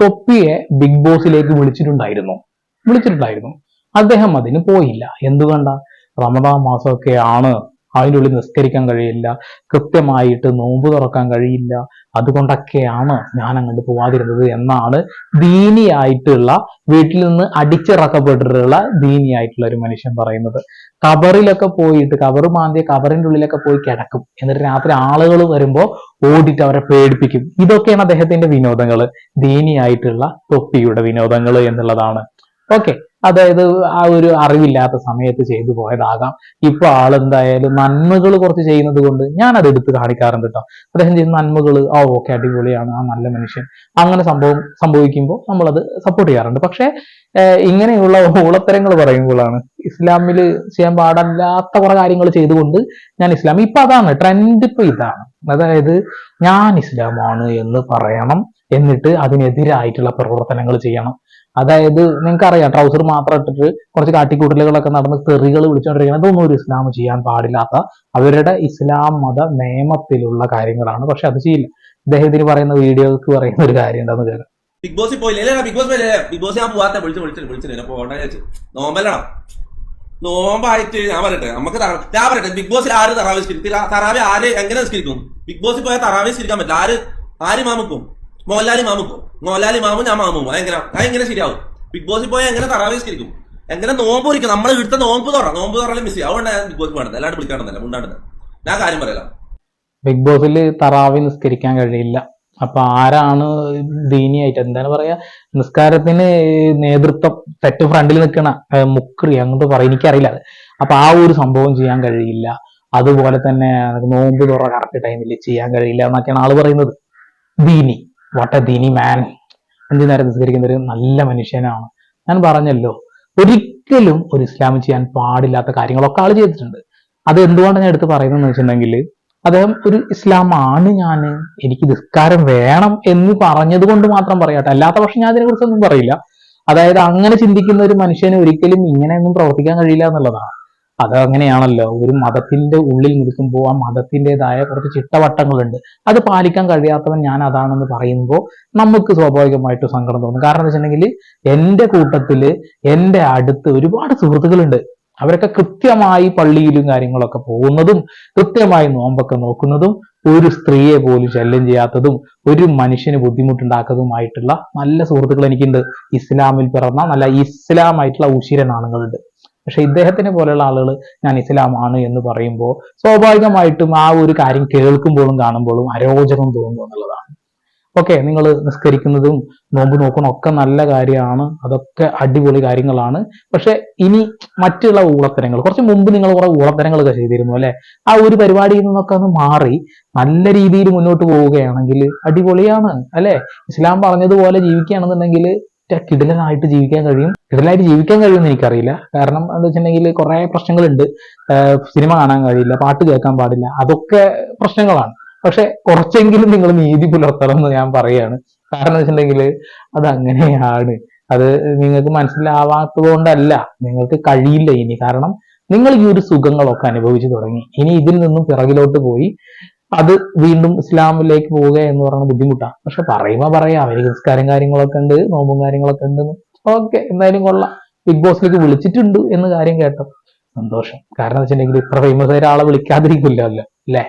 തൊപ്പിയെ big ബോസിലേക്ക് വിളിച്ചിട്ടുണ്ടായിരുന്നു. വിളിച്ചിട്ടുണ്ടായിരുന്നു. അദ്ദേഹം അതിന് പോയില്ല. എന്തുകൊണ്ട? റമദാൻ മാസമൊക്കെ ആണ് അതിന്റെ ഉള്ളിൽ നിസ്കരിക്കാൻ കഴിയില്ല കൃത്യമായിട്ട് നോമ്പ് തുറക്കാൻ കഴിയില്ല. അതുകൊണ്ടൊക്കെയാണ് ഞാൻ അങ്ങോട്ട് പോവാതിരുന്നത് എന്നാണ് ദീനിയായിട്ടുള്ള വീട്ടിൽ നിന്ന് അടിച്ചിറക്കപ്പെട്ടിട്ടുള്ള ദീനിയായിട്ടുള്ള ഒരു മനുഷ്യൻ പറയുന്നത്. കബറിലൊക്കെ പോയിട്ട് കബറ് മാന്തിയ കബറിന്റെ ഉള്ളിലൊക്കെ പോയി കിടക്കും. എന്നിട്ട് രാത്രി ആളുകൾ വരുമ്പോൾ ഓടിയിട്ട് അവരെ പേടിപ്പിക്കും. ഇതൊക്കെയാണ് അദ്ദേഹത്തിന്റെ വിനോദങ്ങൾ ദീനിയായിട്ടുള്ള തൊപ്പിയുടെ വിനോദങ്ങൾ എന്നുള്ളതാണ്. ഓക്കെ അതായത് ആ ഒരു അറിവില്ലാത്ത സമയത്ത് ചെയ്തു പോയതാകാം. ഇപ്പൊ ആളെന്തായാലും നന്മകൾ കുറച്ച് ചെയ്യുന്നത് കൊണ്ട് ഞാൻ അത് എടുത്ത് കാണിക്കാറുണ്ട് കേട്ടോ അദ്ദേഹം ചെയ്യുന്ന നന്മകൾ ആ ഓക്കെ അടിപൊളിയാണ് ആ നല്ല മനുഷ്യൻ. അങ്ങനെ സംഭവം സംഭവിക്കുമ്പോൾ നമ്മളത് സപ്പോർട്ട് ചെയ്യാറുണ്ട്. പക്ഷേ ഇങ്ങനെയുള്ള ഊളത്തരങ്ങൾ പറയുമ്പോഴാണ് ഇസ്ലാമിൽ ചെയ്യാൻ പാടില്ലാത്ത കുറെ കാര്യങ്ങൾ ചെയ്തുകൊണ്ട് ഞാൻ ഇസ്ലാം. ഇപ്പൊ അതാണ് ട്രെൻഡ് ഇപ്പൊ ഇതാണ്. അതായത് ഞാൻ ഇസ്ലാമാണ് എന്ന് പറയണം. എന്നിട്ട് അതിനെതിരായിട്ടുള്ള പ്രവർത്തനങ്ങൾ ചെയ്യണം. അതായത് നിങ്ങൾക്കറിയാം ട്രൗസർ മാത്രം ഇട്ടിട്ട് കുറച്ച് കാട്ടിക്കൂട്ടലുകളൊക്കെ നടന്ന് തെറികൾ വിളിച്ചുകൊണ്ടിരിക്കുന്നത് അതൊന്നും ഒരു ഇസ്ലാം ചെയ്യാൻ പാടില്ലാത്ത അവരുടെ ഇസ്ലാം മത നിയമത്തിലുള്ള കാര്യങ്ങളാണ്. പക്ഷെ അത് ചെയ്യില്ല. ഇദ്ദേഹത്തിന് പറയുന്ന വീഡിയോക്ക് പറയുന്ന ഒരു കാര്യം എന്താണെന്ന് കേൾക്കാം. ബിഗ് ബോസിൽ പോയില്ലേ? ബിഗ് ബോസ് പോയില്ലേ ബിഗ് ബോസ് ഞാൻ പോവാത്ത വിളിച്ചു വിളിച്ചു വിളിച്ചു പോകണ്ട വിചാരിച്ചു നോമ്പല്ലണം നോമ്പായിട്ട് ഞാൻ പറയട്ടെ നമുക്ക് ഞാൻ പറയട്ടെ ബിഗ് ബോസിൽ ആര് തറാവി സ്കിരിക്കും തറാവി ആര് എങ്ങനെ സ്കിരിക്കും ബിഗ് ബോസിൽ പോയാൽ തറാവി സ്കിരിക്കാൻ പറ്റില്ല. ആര് ആര് മാമുക്കും മോഹൻലാലി പോകും മോഹൻലാലി മാമും ഞാൻ മാമും. അതെങ്ങനെ അതെങ്ങനെ ശരിയാവും. ബിഗ് ബോസിൽ പോയാൽ എങ്ങനെ തറാവി സ്കിരിക്കും എങ്ങനെ നോമ്പ് ഒരിക്കും നമ്മൾ ഇവിടുത്തെ നോമ്പ് തുറ നോമ്പ് തുറലും മിസ് ചെയ്യും. അതുകൊണ്ട് ഞാൻ ബിഗ് ബോസ് വേണ്ടത് അല്ലാണ്ട് വിളിക്കാണ്ടെന്നല്ല മുണ്ടാണ്ട് ഞാൻ കാര്യം പറയാം ബിഗ് ബോസിൽ തറാവി നിസ്കരിക്കാൻ കഴിയില്ല. അപ്പൊ ആരാണ് ദീനിയായിട്ട്? എന്താണ് പറയാ? നിസ്കാരത്തിന് നേതൃത്വം തെറ്റ് ഫ്രണ്ടിൽ നിൽക്കണ മുക്രി അങ്ങോട്ട് പറയും. എനിക്കറിയില്ല അത്. അപ്പൊ ആ ഒരു സംഭവം ചെയ്യാൻ കഴിയില്ല. അതുപോലെ തന്നെ നോമ്പ് തുറ കറക്റ്റ് ടൈമിൽ ചെയ്യാൻ കഴിയില്ല എന്നൊക്കെയാണ് ആൾ പറയുന്നത്. ദീനി. വാട്ട് ദീനി മാൻ അഞ്ചു നേരം നിസ്കരിക്കുന്ന ഒരു നല്ല മനുഷ്യനാണ്. ഞാൻ പറഞ്ഞല്ലോ ഒരിക്കലും ഒരു ഇസ്ലാം ചെയ്യാൻ പാടില്ലാത്ത കാര്യങ്ങളൊക്കെ ആൾ ചെയ്തിട്ടുണ്ട്. അത് എന്തുകൊണ്ടാണ് ഞാൻ എടുത്ത് പറയുന്നത് വെച്ചിട്ടുണ്ടെങ്കിൽ അദ്ദേഹം ഒരു ഇസ്ലാം ആണ് ഞാൻ എനിക്ക് നിസ്കാരം വേണം എന്ന് പറഞ്ഞത് കൊണ്ട് മാത്രം പറയാട്ടെ. അല്ലാത്ത പക്ഷെ ഞാൻ അതിനെ കുറിച്ചൊന്നും പറയില്ല. അതായത് അങ്ങനെ ചിന്തിക്കുന്ന ഒരു മനുഷ്യന് ഒരിക്കലും ഇങ്ങനെയൊന്നും പ്രവർത്തിക്കാൻ കഴിയില്ല എന്നുള്ളതാണ്. അത് അങ്ങനെയാണല്ലോ ഒരു മതത്തിന്റെ ഉള്ളിൽ നിൽക്കുമ്പോൾ ആ മതത്തിന്റെതായ കുറച്ച് ചിട്ടവട്ടങ്ങളുണ്ട്. അത് പാലിക്കാൻ കഴിയാത്തവൻ ഞാൻ അതാണെന്ന് പറയുമ്പോൾ നമുക്ക് സ്വാഭാവികമായിട്ട് സങ്കടം തോന്നും. കാരണം എന്താ വെച്ചിട്ടുണ്ടെങ്കിൽ എന്റെ കൂട്ടത്തിൽ എന്റെ അടുത്ത് ഒരുപാട് സുഹൃത്തുക്കളുണ്ട്. അവരൊക്കെ കൃത്യമായി പള്ളിയിലും കാര്യങ്ങളൊക്കെ പോകുന്നതും കൃത്യമായി നോമ്പൊക്കെ നോക്കുന്നതും ഒരു സ്ത്രീയെ പോലും ശല്യം ചെയ്യാത്തതും ഒരു മനുഷ്യന് ബുദ്ധിമുട്ടുണ്ടാക്കുന്നതുമായിട്ടുള്ള നല്ല സുഹൃത്തുക്കൾ എനിക്കുണ്ട്. ഇസ്ലാമിൽ പിറന്ന നല്ല ഇസ്ലാമായിട്ടുള്ള ഉശിരൻ ആണുങ്ങളുണ്ട് പക്ഷെ ഇദ്ദേഹത്തിനെ പോലെയുള്ള ആളുകൾ ഞാൻ ഇസ്ലാമാണ് എന്ന് പറയുമ്പോൾ സ്വാഭാവികമായിട്ടും ആ ഒരു കാര്യം കേൾക്കുമ്പോഴും കാണുമ്പോഴും അരോചകം തോന്നുന്നു എന്നുള്ളതാണ്. ഓക്കെ നിങ്ങൾ നിസ്കരിക്കുന്നതും നോമ്പ് നോക്കുന്ന ഒക്കെ നല്ല കാര്യമാണ്. അതൊക്കെ അടിപൊളി കാര്യങ്ങളാണ്. പക്ഷെ ഇനി മറ്റുള്ള ഊളത്തരങ്ങൾ കുറച്ച് മുമ്പ് നിങ്ങൾ കുറെ ഊളത്തരങ്ങളൊക്കെ ചെയ്തിരുന്നു അല്ലെ? ആ ഒരു പരിപാടിയിൽ നിന്നൊക്കെ ഒന്ന് മാറി നല്ല രീതിയിൽ മുന്നോട്ട് പോവുകയാണെങ്കിൽ അടിപൊളിയാണ് അല്ലെ? ഇസ്ലാം പറഞ്ഞതുപോലെ ജീവിക്കുകയാണെന്നുണ്ടെങ്കിൽ കിടിലനായിട്ട് ജീവിക്കാൻ കഴിയും. കിടലായിട്ട് ജീവിക്കാൻ കഴിയുമെന്ന് എനിക്കറിയില്ല. കാരണം എന്താ വെച്ചിട്ടുണ്ടെങ്കിൽ കുറെ പ്രശ്നങ്ങളുണ്ട്. സിനിമ കാണാൻ കഴിയില്ല പാട്ട് കേൾക്കാൻ പാടില്ല. അതൊക്കെ പ്രശ്നങ്ങളാണ്. പക്ഷെ കുറച്ചെങ്കിലും നിങ്ങൾ നീതി പുലർത്തണം എന്ന് ഞാൻ പറയാണ്. കാരണം വെച്ചിട്ടുണ്ടെങ്കിൽ അത് അങ്ങനെയാണ്. അത് നിങ്ങൾക്ക് മനസ്സിലാവാത്തത് കൊണ്ടല്ല നിങ്ങൾക്ക് കഴിയില്ല ഇനി. കാരണം നിങ്ങൾ ഈ ഒരു സുഖങ്ങളൊക്കെ അനുഭവിച്ചു തുടങ്ങി. ഇനി ഇതിൽ നിന്നും പിറകിലോട്ട് പോയി അത് വീണ്ടും ഇസ്ലാമിലേക്ക് പോവുക എന്ന് പറയുന്ന ബുദ്ധിമുട്ടാണ്. പക്ഷെ പറയുമ്പോ പറയാം. അവർ നിസ്കാരം കാര്യങ്ങളൊക്കെ ഉണ്ട് നോമ്പും കാര്യങ്ങളൊക്കെ ഉണ്ട്. ഓക്കെ എന്തായാലും കൊള്ളാം. ബിഗ് ബോസിലേക്ക് വിളിച്ചിട്ടുണ്ട് എന്ന് കാര്യം കേട്ടോ. സന്തോഷം. കാരണം വെച്ചിട്ടുണ്ടെങ്കിൽ ഇത്ര ഫേമസ് ആയ ഒരാളെ വിളിക്കാതിരിക്കില്ലല്ലോ അല്ലേ?